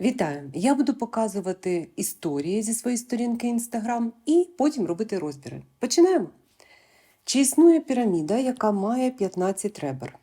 Вітаю! Я буду показувати історії зі своєї сторінки Instagram і потім робити розбіри. Починаємо. Чи існує піраміда, яка має 15 ребер?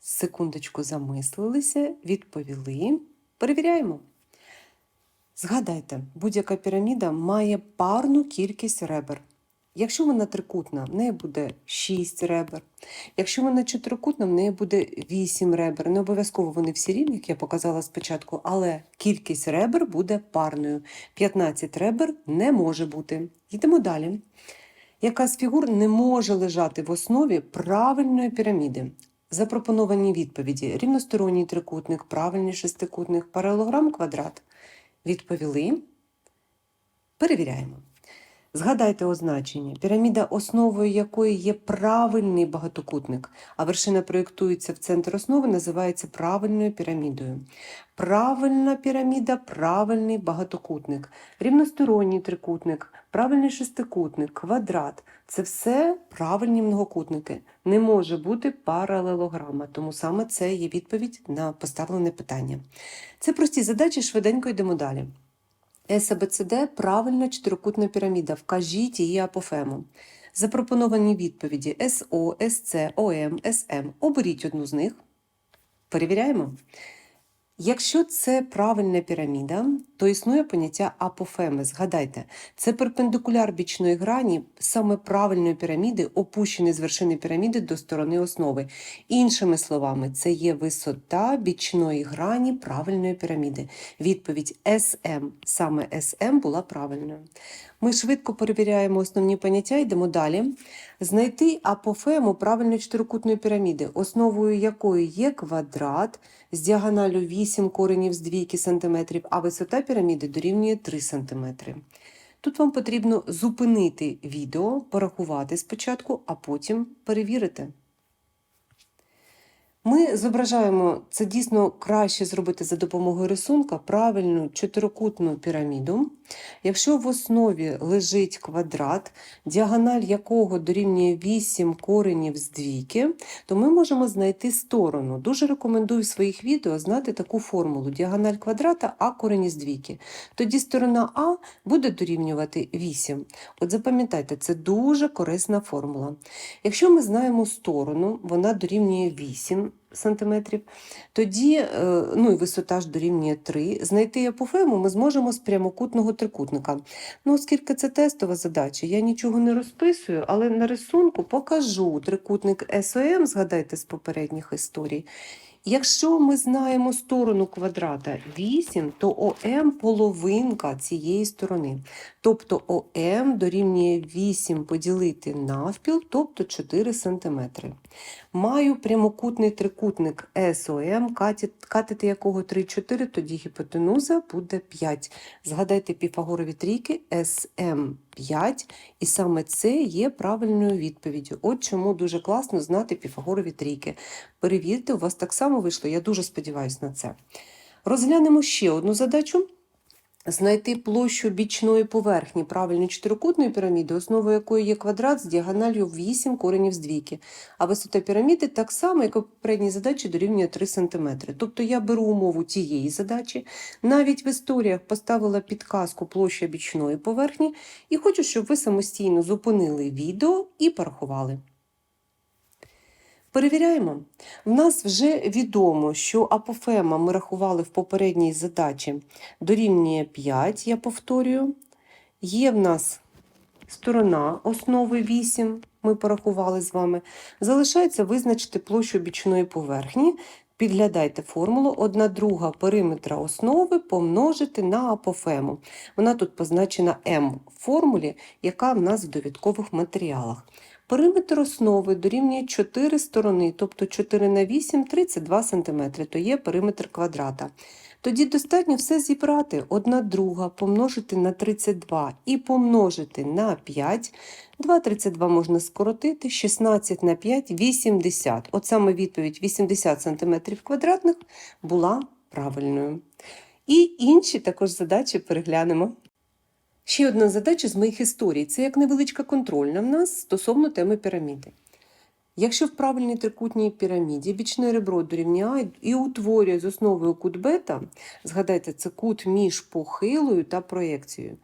Секундочку замислилися, відповіли. Перевіряємо. Згадайте, будь-яка піраміда має парну кількість ребер. Якщо вона трикутна, в неї буде 6 ребер. Якщо вона чотирикутна, в неї буде 8 ребер. Не обов'язково вони всі рівні, як я показала спочатку, але кількість ребер буде парною. 15 ребер не може бути. Йдемо далі. Яка з фігур не може лежати в основі правильної піраміди? Запропоновані відповіді: рівносторонній трикутник, правильний шестикутник, паралелограм, квадрат. Відповіли. Перевіряємо. Згадайте означення. Піраміда, основою якої є правильний багатокутник, а вершина проєктується в центр основи, називається правильною пірамідою. Правильна піраміда правильний багатокутник, рівносторонній трикутник, правильний шестикутник, квадрат це все правильні многокутники. Не може бути паралелограма, тому саме це є відповідь на поставлене питання. Це прості задачі, швиденько йдемо далі. САБЦД правильна чотирикутна піраміда. Вкажіть її апофему. Запропоновані відповіді СО, СЦ, ОМ, СМ. Оберіть одну з них. Перевіряємо. Якщо це правильна піраміда, то існує поняття апофеми. Згадайте, це перпендикуляр бічної грані саме правильної піраміди, опущений з вершини піраміди до сторони основи. Іншими словами, це є висота бічної грані правильної піраміди. Відповідь СМ, саме СМ була правильною. Ми швидко перевіряємо основні поняття, йдемо далі. Знайти апофему правильної чотирикутної піраміди, основою якої є квадрат з діагоналю 8 коренів з двійки сантиметрів, а висота піраміди дорівнює 3 см. Тут вам потрібно зупинити відео, порахувати спочатку, а потім перевірити. Ми зображаємо це дійсно краще зробити за допомогою рисунка правильну чотирикутну піраміду. Якщо в основі лежить квадрат, діагональ якого дорівнює 8 коренів з двійки, то ми можемо знайти сторону. Дуже рекомендую в своїх відео знати таку формулу: діагональ квадрата А корені з двійки. Тоді сторона А буде дорівнювати 8. От запам'ятайте, це дуже корисна формула. Якщо ми знаємо сторону, вона дорівнює 8 сантиметрів, тоді е, ну і висота ж дорівнює 3. Знайти апофему ми зможемо з прямокутного трикутника. Ну, оскільки це тестова задача, я нічого не розписую, але на рисунку покажу трикутник СОМ, згадайте з попередніх історій. Якщо ми знаємо сторону квадрата 8, то ОМ половинка цієї сторони. Тобто ОМ дорівнює 8 поділити навпіл, тобто 4 см. Маю прямокутний трикутник СОМ, катети якого 3-4, тоді гіпотенуза буде 5. Згадайте піфагорові трійки СМ 5, і саме це є правильною відповіддю. От чому дуже класно знати піфагорові трійки. Перевірте, у вас так само вийшло, я дуже сподіваюся на це. Розглянемо ще одну задачу. Знайти площу бічної поверхні правильної чотирикутної піраміди, основою якої є квадрат з діагональю 8 коренів з двійки. А висота піраміди так само, як у попередній задачі, дорівнює 3 см. Тобто я беру умову тієї задачі, навіть в історіях поставила підказку площа бічної поверхні, і хочу, щоб ви самостійно зупинили відео і порахували. Перевіряємо. В нас вже відомо, що апофема ми рахували в попередній задачі дорівнює 5, я повторюю. Є в нас сторона основи 8, ми порахували з вами. Залишається визначити площу бічної поверхні. Підглядайте формулу 1 друга периметра основи помножити на апофему. Вона тут позначена М в формулі, яка в нас в довідкових матеріалах. Периметр основи дорівнює 4 сторони, тобто 4 на 8 – 32 см, то є периметр квадрата. Тоді достатньо все зібрати 1 друга, помножити на 32 і помножити на 5. 2 32 можна скоротити, 16 на 5 – 80. От саме відповідь 80 см квадратних була правильною. І інші також задачі переглянемо. Ще одна задача з моїх історій це як невеличка контрольна в нас стосовно теми піраміди. Якщо в правильній трикутній піраміді бічне ребро дорівняє і утворює з основою кут бета, згадайте, це кут між похилою та проекцією,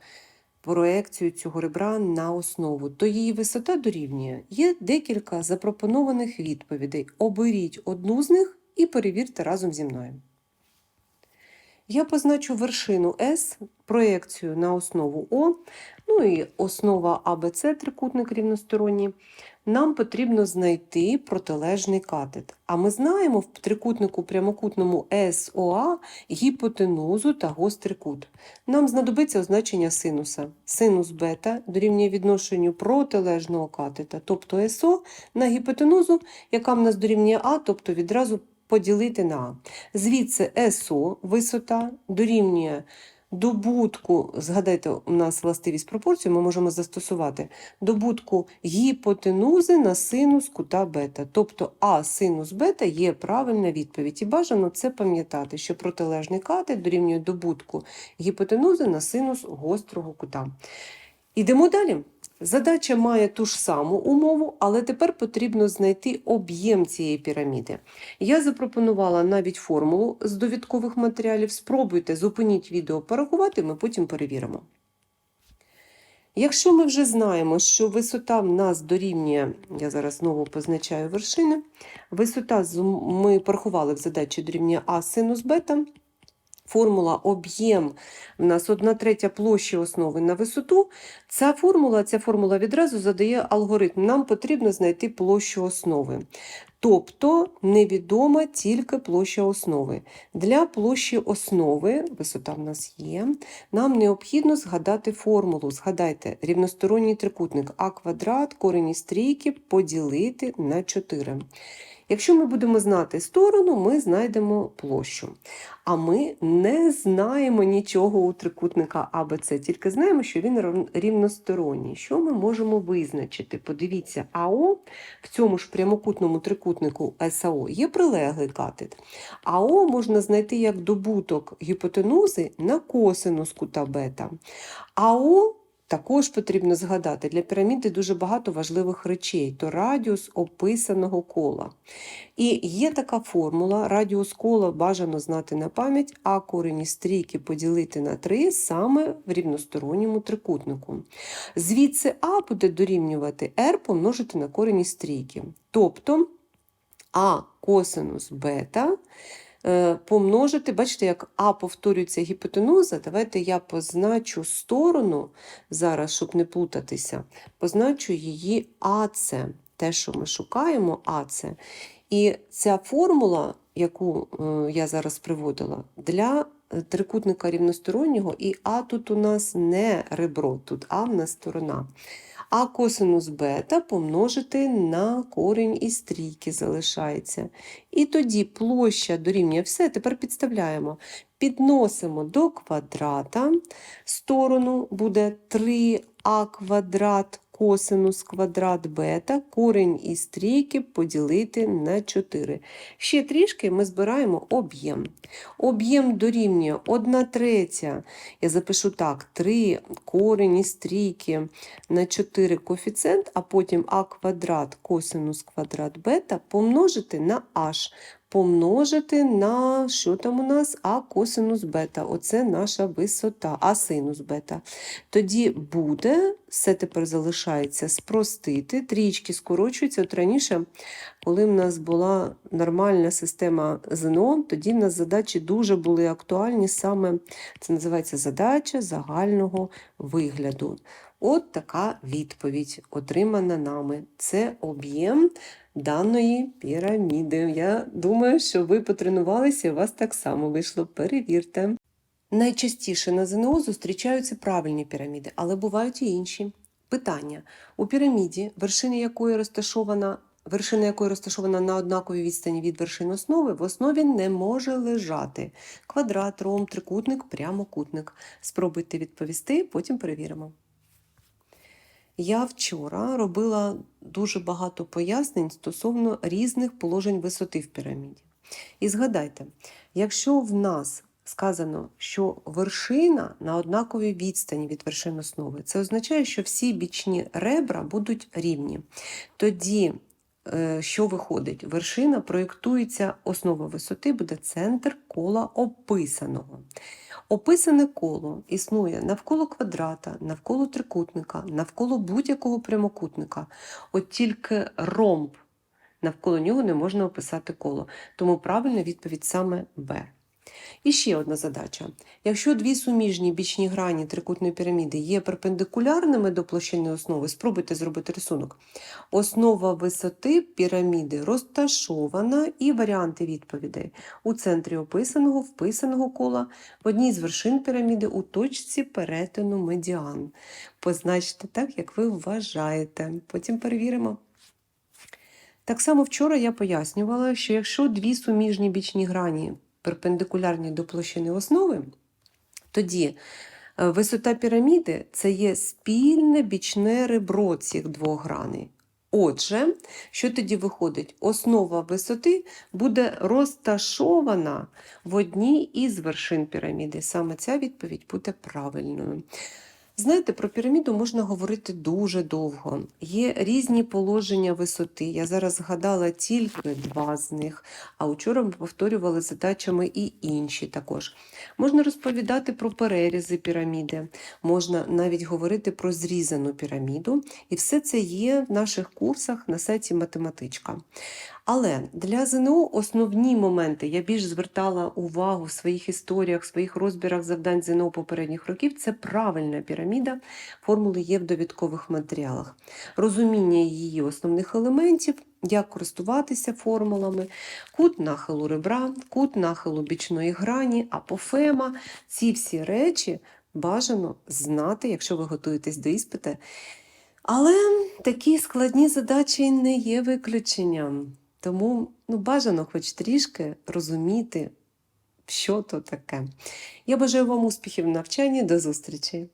проекцією цього ребра на основу, то її висота дорівнює. Є декілька запропонованих відповідей. Оберіть одну з них і перевірте разом зі мною. Я позначу вершину С, проекцію на основу О, ну і основа АБЦ, трикутник рівносторонній. Нам потрібно знайти протилежний катет. А ми знаємо в трикутнику прямокутному СОА гіпотенузу та гострий кут. Нам знадобиться означення синуса. Синус бета дорівнює відношенню протилежного катета, тобто СО, на гіпотенузу, яка в нас дорівнює А, тобто відразу поділити на Звідси СО висота дорівнює добутку, згадайте, у нас властивість пропорцію, ми можемо застосувати добутку гіпотенузи на синус кута бета. Тобто А синус бета є правильна відповідь. І бажано це пам'ятати, що протилежний катет дорівнює добутку гіпотенузи на синус гострого кута. Ідемо далі. Задача має ту ж саму умову, але тепер потрібно знайти об'єм цієї піраміди. Я запропонувала навіть формулу з довідкових матеріалів. Спробуйте, зупиніть відео, порахувати, ми потім перевіримо. Якщо ми вже знаємо, що висота в нас дорівнює, я зараз знову позначаю вершини, висота ми порахували в задачі дорівнює А синус бета, формула об'єм в нас 1 третя площі основи на висоту. Ця формула, ця формула відразу задає алгоритм. Нам потрібно знайти площу основи. Тобто невідома тільки площа основи. Для площі основи, висота в нас є, нам необхідно згадати формулу. Згадайте, рівносторонній трикутник А квадрат, корінь із трійки поділити на 4. Якщо ми будемо знати сторону, ми знайдемо площу. А ми не знаємо нічого у трикутника АБЦ, тільки знаємо, що він рівносторонній. Що ми можемо визначити? Подивіться, АО в цьому ж прямокутному трикутнику САО є прилеглий катет. АО можна знайти як добуток гіпотенузи на косинус кута бета. АО також потрібно згадати, для піраміди дуже багато важливих речей, то радіус описаного кола. І є така формула, радіус кола бажано знати на пам'ять, а корені із трійки поділити на 3 саме в рівносторонньому трикутнику. Звідси А буде дорівнювати r помножити на корінь із трійки. Тобто А косинус бета помножити, бачите, як А повторюється гіпотенуза. Давайте я позначу сторону зараз, щоб не плутатися, позначу її АЦ. Те, що ми шукаємо, АЦ. І ця формула, яку е, я зараз приводила, для е, трикутника рівностороннього, і А тут у нас не ребро, тут А в нас сторона. А косинус бета помножити на корінь із трійки залишається. І тоді площа дорівнює все. Тепер підставляємо. Підносимо до квадрата. Сторону буде 3а квадрат косинус квадрат бета, корінь із трійки поділити на 4. Ще трішки ми збираємо об'єм. Об'єм дорівнює 1 третя. Я запишу так: 3 корінь із трійки на 4 коефіцієнт, а потім а квадрат косинус квадрат бета помножити на h. Помножити на що там у нас? А косинус бета. Оце наша висота, а синус бета. Тоді буде, все тепер залишається спростити, трічки скорочуються. От раніше, коли в нас була нормальна система ЗНО, тоді в нас задачі дуже були актуальні, саме це називається задача загального вигляду. От така відповідь отримана нами. Це об'єм даної піраміди. Я думаю, що ви потренувалися, і у вас так само вийшло. Перевірте. Найчастіше на ЗНО зустрічаються правильні піраміди, але бувають і інші. Питання: у піраміді, вершина якої розташована. Вершина якої розташована на однаковій відстані від вершин основи, в основі не може лежати квадрат, ром, трикутник, прямокутник. Спробуйте відповісти, потім перевіримо. Я вчора робила дуже багато пояснень стосовно різних положень висоти в піраміді. І згадайте, якщо в нас сказано, що вершина на однаковій відстані від вершин основи, це означає, що всі бічні ребра будуть рівні. Тоді що виходить? Вершина проєктується, основа висоти буде центр кола описаного. Описане коло існує навколо квадрата, навколо трикутника, навколо будь-якого прямокутника. От тільки ромб, навколо нього не можна описати коло. Тому правильна відповідь саме Б. І ще одна задача. Якщо дві суміжні бічні грані трикутної піраміди є перпендикулярними до площини основи, спробуйте зробити рисунок. Основа висоти піраміди розташована і варіанти відповідей у центрі описаного, вписаного кола, в одній з вершин піраміди у точці перетину медіан. Позначте так, як ви вважаєте. Потім перевіримо. Так само вчора я пояснювала, що якщо дві суміжні бічні грані перпендикулярні до площини основи, тоді е, висота піраміди це є спільне бічне ребро цих двох граней. Отже, що тоді виходить? Основа висоти буде розташована в одній із вершин піраміди. Саме ця відповідь буде правильною. Знаєте, про піраміду можна говорити дуже довго. Є різні положення висоти. Я зараз згадала тільки два з них, а вчора ми повторювали задачами і інші також. Можна розповідати про перерізи піраміди, можна навіть говорити про зрізану піраміду, і все це є в наших курсах на сайті Математичка. Але для ЗНО основні моменти я більш звертала увагу в своїх історіях, в своїх розбірах завдань ЗНО попередніх років. Це правильна піраміда. Формули є в довідкових матеріалах. Розуміння її основних елементів, як користуватися формулами, кут нахилу ребра, кут нахилу бічної грані, апофема. Ці всі речі бажано знати, якщо ви готуєтесь до іспиту. Але такі складні задачі не є виключенням. Тому ну, бажано хоч трішки розуміти, що то таке. Я бажаю вам успіхів в навчанні. До зустрічі!